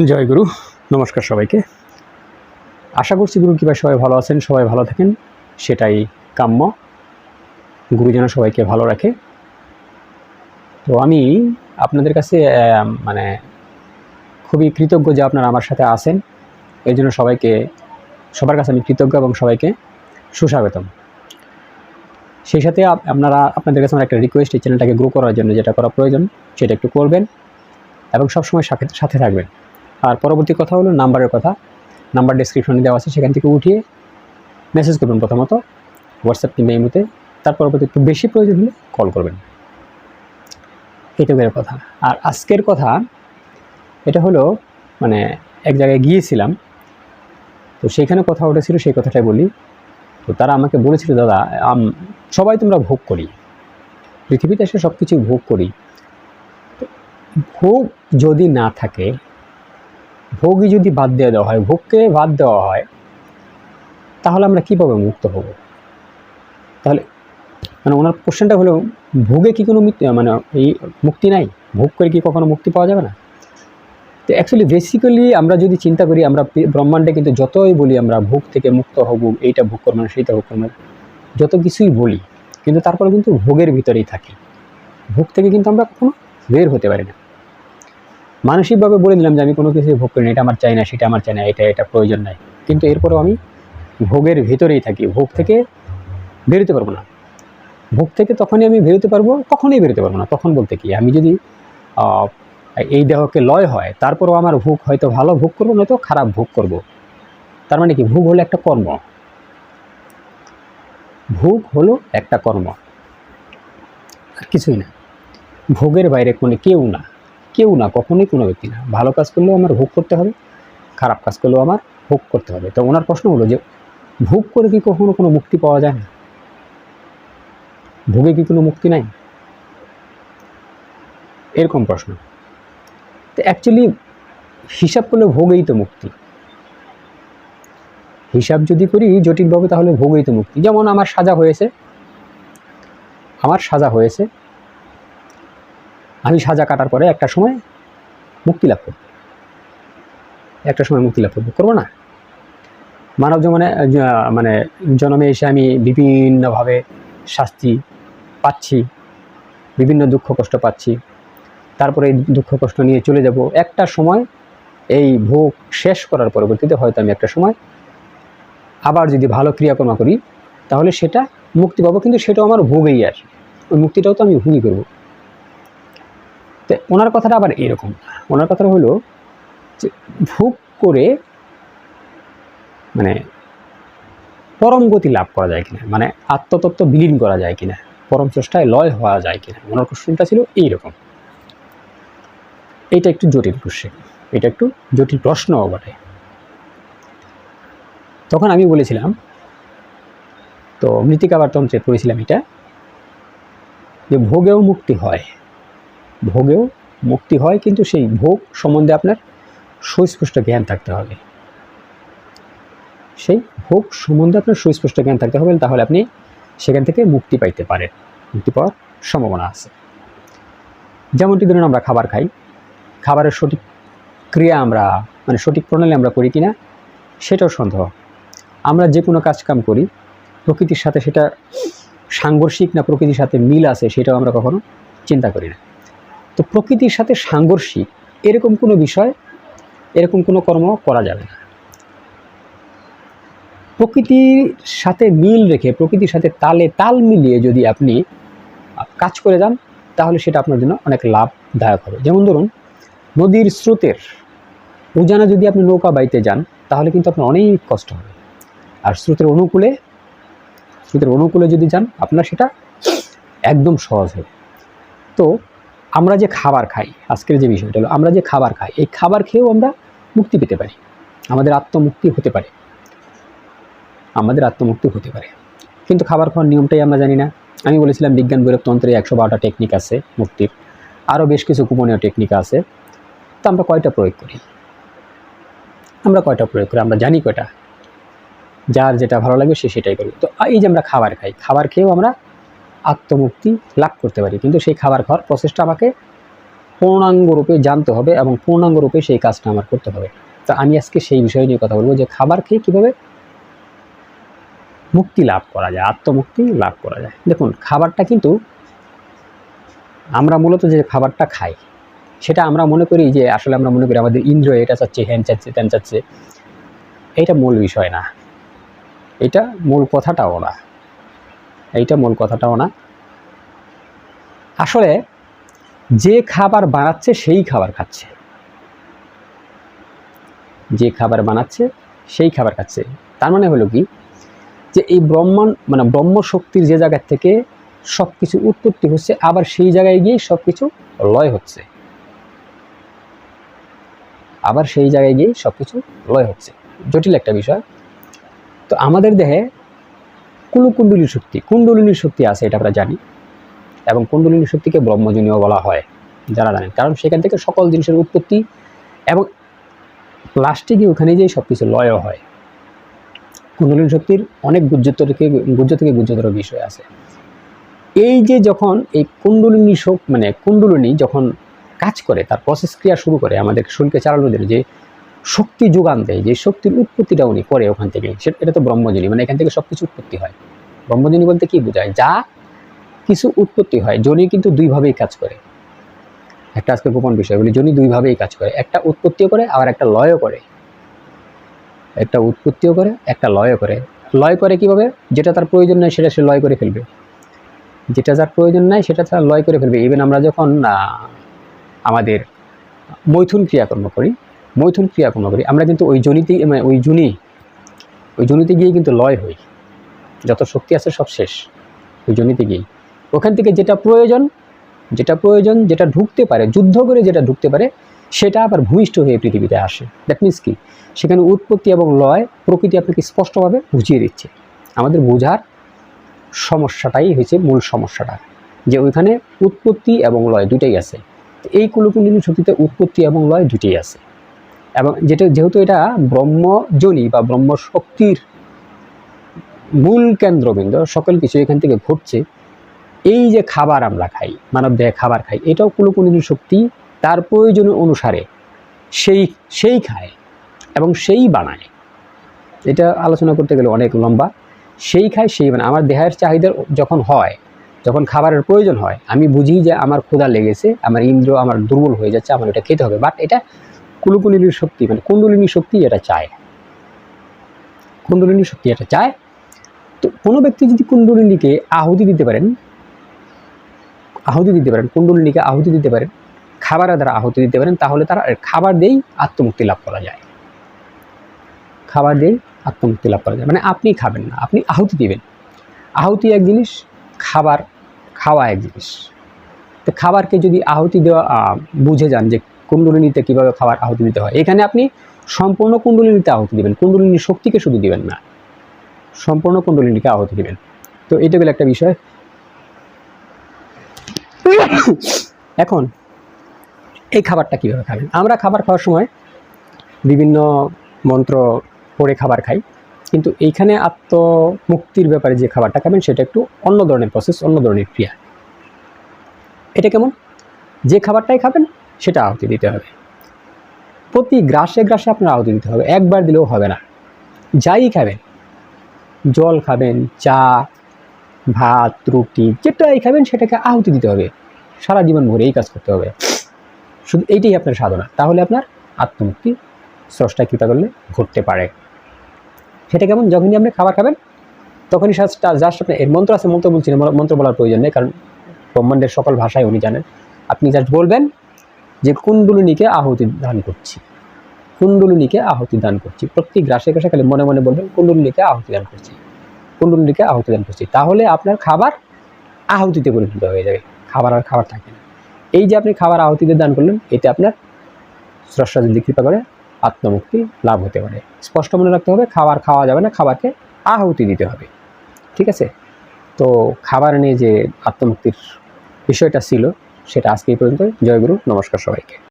জয় গুরু, নমস্কার সবাইকে। আশা করছি গুরু কৃপায় সবাই ভালো আছেন, সবাই ভালো থাকেন, সেটাই কাম্য। গুরু যেন সবাইকে ভালো রাখে। তো আমি আপনাদের কাছে মানে খুবই কৃতজ্ঞ যে আপনারা আমার সাথে আছেন। এই জন্য সবাইকে, সবার কাছে আমি কৃতজ্ঞ এবং সবাইকে সুস্বাগতম। সেই সাথে আপনারা, আপনাদের কাছে আমার একটা রিকোয়েস্ট এই চ্যানেলটাকে গ্রো করার জন্য যেটা করা প্রয়োজন, সেটা একটু করবেন এবং সবসময় সাথে সাথে থাকবেন। আর পরবর্তী কথা হলো নাম্বারের কথা। নাম্বার ডিসক্রিপশনে দেওয়া আছে, সেখান থেকে উঠিয়ে মেসেজ করবেন প্রথমত হোয়াটসঅ্যাপ কিংবা ইমোতে তার পরবর্তী একটু বেশি প্রয়োজন হলে কল করবেন। এইটুকের কথা। আর আজকের কথা, এটা হলো মানে এক জায়গায় গিয়েছিলাম, তো সেইখানে কথা উঠেছিল, সেই কথাটাই বলি। তো তারা আমাকে বলেছিল, দাদা সবাই তোমরা ভোগ করি। পৃথিবীতে এসে সব কিছু ভোগ করি। ভোগ যদি না থাকে ভোগই যদি বাদ দিয়ে দেওয়া হয়, ভোগকে বাদ দেওয়া হয়, তাহলে আমরা কীভাবে মুক্ত হব? তাহলে মানে ওনার কোশ্চেনটা হলো, ভোগে কি কোনো মুক্তি মানে এই মুক্তি নাই? ভোগ করে কি কখনো মুক্তি পাওয়া যাবে না? তো অ্যাকচুয়ালি বেসিক্যালি আমরা যদি চিন্তা করি, আমরা ব্রহ্মাণ্ডে কিন্তু যতই বলি আমরা ভোগ থেকে মুক্ত হব, এইটা ভোগ করব না, সেইটা ভোগ করব যত কিছুই বলি, কিন্তু তারপরে কিন্তু ভোগের ভিতরেই থাকি। ভোগ থেকে কিন্তু আমরা কখনো বের হতে পারি না। মানসিকভাবে বলে দিলাম যে আমি কোনো কিছু ভোগ করি না এটা আমার চাই না, সেটা আমার চাই না, এটা এটা প্রয়োজন নাই। কিন্তু এরপরেও আমি ভোগের ভিতরেই থাকি, ভোগ থেকে বেরোতে পারব না। ভোগ থেকে তখনই আমি বেরোতে পারব, কখনোই বেরোতে পারব না। তখন বলতে কি, আমি যদি এই দেহকে লয় হয়, তারপরেও আমার ভোগ হয়তো ভালো ভোগ করব, নয়তো খারাপ ভোগ করব। তার মানে কি, ভোগ হলো একটা কর্ম। ভোগ হলো একটা কর্ম। আর কিছুই না। ভোগের বাইরে কোনো কেউ না। কেউ না, কখনোই কোনো ব্যক্তি না। ভালো কাজ করলেও আমার ভোগ করতে হবে, খারাপ কাজ করলেও আমার ভোগ করতে হবে। তো ওনার প্রশ্ন হলো যে, ভোগ করে কি কখনো কোনো মুক্তি পাওয়া যায় না? ভোগে কি কোনো মুক্তি নাই? এরকম প্রশ্ন। তো অ্যাকচুয়ালি হিসাব করলে ভোগেই তো মুক্তি। হিসাব যদি করি জটিলভাবে তাহলে ভোগেই তো মুক্তি। যেমন আমার সাজা হয়েছে, আমার সাজা হয়েছে আমি সাজা কাটার পরে একটা সময় মুক্তি লাভ করব। একটা সময় মুক্তি লাভ করব। করব না? মানব জীবনে মানে জন্মে এসে আমি বিভিন্নভাবে শাস্তি পাচ্ছি, বিভিন্ন দুঃখ কষ্ট পাচ্ছি। তারপরে এই দুঃখ কষ্ট নিয়ে চলে যাব। একটা সময় এই ভোগ শেষ করার পরবর্তীতে হয়তো আমি একটা সময় আবার যদি ভালো ক্রিয়াকর্মা করি, তাহলে সেটা মুক্তি পাবো। কিন্তু সেটাও আমার ভোগেই আসে ওই মুক্তিটাও তো আমি ভোগই করব। তো ওনার কথাটা আবার এরকম। ওনার কথাটা হলো যে ভোগ করে মানে পরম গতি লাভ করা যায় কিনা মানে আত্মতত্ত্ব বিলীন করা যায় কিনা, পরম চেষ্টায় লয় হওয়া যায় কিনা। ওনার কোশ্চেনটা ছিল এইরকম। এটা একটু জটিল কোশ্চেন এটা একটু জটিল প্রশ্নও বটে। তখন আমি বলেছিলাম, তো মৃত্তিকাবার তন্ত্রে পড়েছিলাম এটা, যে ভোগেও মুক্তি হয়। ভোগেও মুক্তি হয়, কিন্তু সেই ভোগ সম্বন্ধে আপনার সুস্পষ্ট জ্ঞান থাকতে হবে। সেই ভোগ সম্বন্ধে আপনার সুস্পষ্ট জ্ঞান থাকতে হবে, তাহলে আপনি সেখান থেকে মুক্তি পাইতে পারেন। মুক্তি পাওয়ার সম্ভাবনা আছে। যেমনটি ধরুন আমরা খাবার খাই, খাবারের সঠিক ক্রিয়া আমরা মানে সঠিক প্রণালী আমরা করি কিনা, সেটাও সন্দেহ। আমরা যে কোনো কাজকাম করি, প্রকৃতির সাথে সেটা সাংঘর্ষিক না প্রকৃতির সাথে মিল আছে, সেটাও আমরা কখনো চিন্তা করি না। তো প্রকৃতির সাথে সাংঘর্ষিক, এরকম কোনো বিষয়, এরকম কোনো কর্ম করা যাবে না। প্রকৃতির সাথে মিল রেখে, প্রকৃতির সাথে তালে তাল মিলিয়ে যদি আপনি কাজ করে যান, তাহলে সেটা আপনার জন্য অনেক লাভদায়ক হবে। যেমন ধরুন, নদীর স্রোতের উজানে যদি আপনি নৌকা বাইতে যান, তাহলে কিন্তু আপনার অনেক কষ্ট হবে। আর স্রোতের অনুকূলে স্রোতের অনুকূলে যদি যান, আপনার সেটা একদম সহজ হবে। তো আমরা যে খাবার খাই, আজকের যে বিষয়টা হলো, আমরা যে খাবার খাই, এই খাবার খেয়েও আমরা মুক্তি পেতে পারি। আমাদের আত্মমুক্তি হতে পারে। আমাদের আত্মমুক্তি হতে পারে। কিন্তু খাবার খাওয়ার নিয়মটাই আমরা জানি না। আমি বলেছিলাম বিজ্ঞান বৈরবতন্ত্রে একশো বারোটা টেকনিক আছে মুক্তির। আরও বেশ কিছু গোপনীয় টেকনিক আছে। তো আমরা কয়টা প্রয়োগ করি? আমরা কয়টা প্রয়োগ করি? আমরা জানি কয়টা। যার যেটা ভালো লাগবে সে সেটাই করবে। তো এই যে আমরা খাবার খাই, খাবার খেয়েও আমরা আত্মমুক্তি লাভ করতে পারি। কিন্তু সেই খাবার খাওয়ার প্রসেসটা আমাকে পূর্ণাঙ্গ রূপে জানতে হবে এবং পূর্ণাঙ্গ রূপে সেই কাজটা আমার করতে হবে। তা আমি আজকে সেই বিষয় নিয়ে কথা বলব যে খাবার খেয়ে কীভাবে মুক্তি লাভ করা যায়, আত্মমুক্তি লাভ করা যায়। দেখুন, খাবারটা কিন্তু আমরা মূলত যে খাবারটা খাই, সেটা আমরা মনে করি যে আসলে আমরা মনে করি আমাদের ইন্দ্রিয় এটা চাচ্ছে, হ্যান চাচ্ছে, ত্যান চাচ্ছে এইটা মূল বিষয় না। এটা মূল কথাটাও না। এইটা মূল কথাটাও না। আসলে যে খাবার বানাচ্ছে সেই খাবার খাচ্ছে। যে খাবার বানাচ্ছে সেই খাবার খাচ্ছে। তার মানে হলো কি? যে এই ব্রহ্মাণ্ড মানে ব্রহ্মশক্তির যে জায়গা থেকে সব কিছু উৎপত্তি হচ্ছে, আবার সেই জায়গায় গিয়ে সব কিছু লয় হচ্ছে। আবার সেই জায়গায় গিয়ে সব কিছু লয় হচ্ছে। জটিল একটা বিষয়। তো আমাদের দেহে কুলুকুণ্ডলী শক্তি। কুণ্ডলিনী শক্তি আছে, এটা আমরা জানি। এবং কুণ্ডলিনী শক্তিকে ব্রহ্মজনীয় বলা হয়, যারা জানেন। কারণ সেখান থেকে সকল জিনিসের উৎপত্তি এবং প্লাস্টিকই ওখানে যেয়ে সব কিছু লয় হয়। কুণ্ডলিনী শক্তির অনেক গুজ্জতর থেকে, গুজ্জ থেকে গুজ্জতর বিষয় আছে। এই যে যখন এই কুণ্ডলিনী শোক মানে কুণ্ডলিনী যখন কাজ করে, তার প্রসেস ক্রিয়া শুরু করে আমাদের শরীরকে জন্য যে শক্তি যোগান দেয়, যে শক্তির উৎপত্তিটা উনি করে ওখান থেকে। সেটা এটা তো ব্রহ্মজনী মানে এখান থেকে সব কিছু উৎপত্তি হয়। ব্রহ্মজনী বলতে কি বোঝায়? যা কিছু উৎপত্তি হয়, জনি কিন্তু দুইভাবেই কাজ করে। একটা আজকে গোপন বিষয় বলি, জনি দুইভাবেই কাজ করে। একটা উৎপত্তিও করে, আবার একটা লয়ও করে। একটা উৎপত্তিও করে, একটা লয়ও করে। লয় করে কীভাবে? যেটা তার প্রয়োজন নেই, সেটা সে লয় করে ফেলবে। যেটা যার প্রয়োজন নাই, সেটা তার লয় করে ফেলবে। ইভেন আমরা যখন আমাদের মৈথুন ক্রিয়াকর্ম করি মৈথুন ক্রিয়াকর্ম করি? আমরা কিন্তু ওই জনিতে মানে ওই জুনি, ওই জনিতে গিয়ে কিন্তু লয় হই। যত শক্তি আছে সব শেষ ওই জনিতে গিয়েই। ওখান থেকে যেটা প্রয়োজন যেটা প্রয়োজন, যেটা ঢুকতে পারে, যুদ্ধ করে যেটা ঢুকতে পারে, সেটা আবার ভূমিষ্ঠ হয়ে পৃথিবীতে আসে। দ্যাট মিন্স কি? সেখানে উৎপত্তি এবং লয় প্রকৃতি আপনাকে স্পষ্টভাবে বুঝিয়ে দিচ্ছে। আমাদের বোঝার সমস্যাটাই হয়েছে মূল সমস্যাটা, যে ওইখানে উৎপত্তি এবং লয় দুটাই আছে। এই কুলকুণ্ডিনী শক্তিতে উৎপত্তি এবং লয় দুটোই আছে। এবং যেটা যেহেতু এটা ব্রহ্মজনী বা ব্রহ্ম শক্তির মূল কেন্দ্রবিন্দু, সকল কিছু এখান থেকে ঘটছে, এই যে খাবার আমরা খাই মানব দেহে খাবার খাই, এটাও কুলকুণ্ডিনী শক্তি তার প্রয়োজন অনুসারে সেই সেই খায় এবং সেই বানায়। এটা আলোচনা করতে গেলে অনেক লম্বা। সেই খায়, সেই বানায়। আমার দেহের চাহিদা যখন হয়, যখন খাবারের প্রয়োজন হয়, আমি বুঝি যে আমার ক্ষুধা লেগেছে, আমার ইন্দ্র আমার দুর্বল হয়ে যাচ্ছে, আমার এটা খেতে হবে। বাট এটা কুলকুলিনীর শক্তি মানে কুণ্ডলিনী শক্তি এটা চায়। কুণ্ডলিনী শক্তি এটা চায়। তো কোনো ব্যক্তি যদি কুণ্ডলিনীকে আহুতি দিতে পারেন, আহুতি দিতে পারেন, কুণ্ডলিনীকে আহুতি দিতে পারেন, খাবারের দ্বারা আহুতি দিতে পারেন, তাহলে তারা খাবার দিয়েই আত্মমুক্তি লাভ করা যায়। খাবার দিয়েই আত্মমুক্তি লাভ করা যায়। মানে আপনি খাবেন না, আপনি আহুতি দিবেন। আহুতি এক জিনিস, খাবার, খাওয়া এক জিনিস। তো খাবারকে যদি আহুতি দেওয়া বুঝে যান যে কুণ্ডলিনীতে কীভাবে খাবার আহুতি দিতে হয়? এখানে আপনি সম্পূর্ণ কুণ্ডলিনীতে আহুতি দিবেন। কুণ্ডলিনীর শক্তিকে শুধু দিবেন না। সম্পূর্ণ কুণ্ডলিনীকে আহুতি দিবেন। তো এটা গেল একটা বিষয়। এখন এই খাবারটা কীভাবে খাবেন? আমরা খাবার খাওয়ার সময় বিভিন্ন মন্ত্র পড়ে খাবার খাই। কিন্তু এইখানে আত্মমুক্তির ব্যাপারে যে খাবারটা খাবেন, সেটা একটু অন্য ধরনের প্রসেস অন্য ধরনের ক্রিয়া। এটা কেমন? যে খাবারটাই খাবেন সেটা আহুতি দিতে হবে। প্রতি গ্রাসে গ্রাসে আপনার আহুতি দিতে হবে। একবার দিলেও হবে না। যাই খাবেন, জল খাবেন, চা, ভাত, রুটি, যেটাই খাবেন সেটাকে আহুতি দিতে হবে। সারা জীবন ভরে এই কাজ করতে হবে। শুধু এইটাই আপনার সাধনা। তাহলে আপনার আত্মমুক্তি স্রষ্টা কৃপা করলে ঘটতে পারে। সেটা কেমন? যখনই আপনি খাবার খাবেন, তখনই জাস্ট আপনি, এর মন্ত্র আছে, মন্ত্র বলছি না, মন্ত্র বলার প্রয়োজন নেই, কারণ ব্রহ্মাণ্ডের সকল ভাষায় উনি জানেন। আপনি জাস্ট বলবেন যে কুণ্ডলিনীকে আহুতি দান করছি। কুণ্ডলিনীকে আহুতি দান করছি। প্রত্যেক গ্রাসে গ্রাসে খালি মনে মনে বলবেন, কুণ্ডলিনীকে আহুতি দান করছি। কুণ্ডলিনীকে আহুতি দান করছি। তাহলে আপনার খাবার আহুতিতে পরিণত হয়ে যাবে। খাবার আর খাবার থাকে না। এই যে আপনি খাবার আহুতিতে দান করলেন, এতে আপনার স্রষ্টা যদি কৃপা করে আত্মমুক্তি লাভ হতে পারে। স্পষ্ট মনে রাখতে হবে, খাবার খাওয়া যাবে না, খাবারকে আহুতি দিতে হবে। ঠিক আছে? তো খাবার নিয়ে যে আত্মমুক্তির বিষয়টা ছিল সেটা আজকে এই পর্যন্ত জয়গুরু নমস্কার সবাইকে।